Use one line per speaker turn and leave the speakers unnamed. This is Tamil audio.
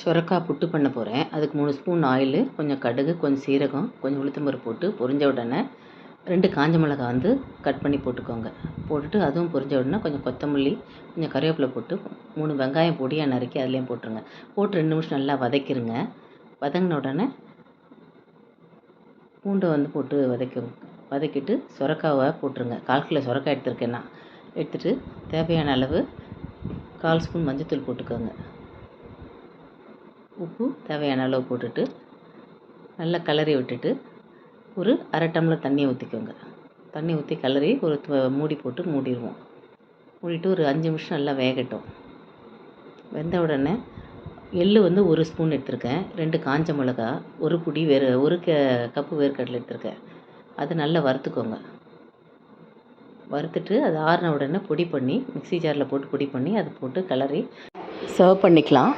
சுரக்காய் புட்டு பண்ண போகிறேன் அதுக்கு மூணு ஸ்பூன் ஆயிலு கொஞ்சம் கடுகு கொஞ்சம் சீரகம் கொஞ்சம் உளுத்தம்பருப்பு போட்டு பொரிஞ்ச உடனே ரெண்டு காஞ்ச மிளகா வந்து கட் பண்ணி போட்டுக்கோங்க. போட்டுட்டு அதுவும் பொரிஞ்ச உடனே கொஞ்சம் கொத்தமல்லி கொஞ்சம் கருவேப்பிலை போட்டு மூணு வெங்காயம் பொடியாக நறுக்கி அதுலேயும் போட்டுருங்க. போட்டு ரெண்டு நிமிஷம் நல்லா வதக்கிடுங்க வதங்கின உடனே பூண்டை வந்து போட்டு வதக்க வதக்கிட்டு சுரக்காவை போட்டுருங்க. கால் கிலோ சுரக்காய் எடுத்துருக்கேன்னா நான். எடுத்துகிட்டு தேவையான அளவு கால் ஸ்பூன் மஞ்சத்தூள் போட்டுக்கோங்க. உப்பு தேவையான அளவு போட்டுட்டு நல்லா கிளறி விட்டுட்டு ஒரு அரை டம்ளர் தண்ணியை ஊற்றிக்கோங்க தண்ணி ஊற்றி கிளறி ஒரு து- மூடி போட்டு மூடிடுவோம். மூடிட்டு ஒரு அஞ்சு நிமிஷம் நல்லா வேகட்டும். வெந்த உடனே எள்ளு வந்து ஒரு ஸ்பூன் எடுத்திருக்கேன். ரெண்டு காஞ்ச மிளகா ஒரு புடி வேறு ஒரு க கப்பு வேர்க்கடலை எடுத்திருக்கேன். அதை நல்லா வறுத்துக்கோங்க. வறுத்துட்டு அது ஆறின உடனே பொடி பண்ணி மிக்ஸி ஜாரில் போட்டு பொடி பண்ணி அதை போட்டு கிளறி சர்வ் பண்ணிக்கலாம்.